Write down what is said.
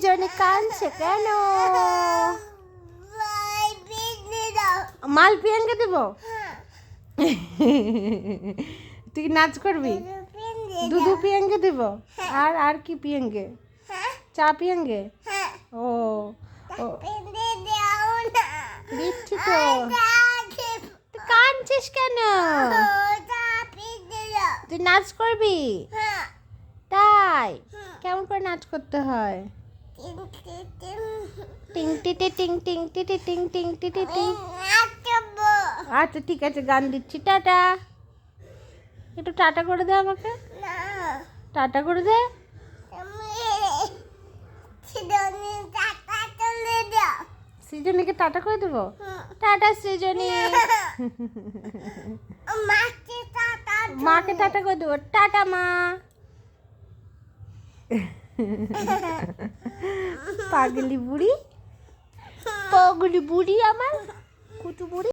সৃজনী কাঁদছে কেন? মাল পিয়াঙ্গে দেব? তুই নাচ করবি? দুধু পিয়াঙ্গে দেব? আর আর কি পিয়াঙ্গে চা পিয়াঙ্গে ও কাঁদছিস কেন? তুই নাচ করবি? তাই। কেমন করে নাচ করতে হয়? টিং টিটি টিং টিং টিটি টিং টিং টিং আচ্ছা ঠিক আছে গান দিচ্ছি টাটা একটু টাটা করে দে আমাকে টাটা করে দে সৃজনীকে টাটা করে দেবো টাটা সৃজনী মাকে টাটা করে দেবো টাটা মা পাগলি বুড়ি? পাগলি বুড়ি আমার? কুটু বুড়ি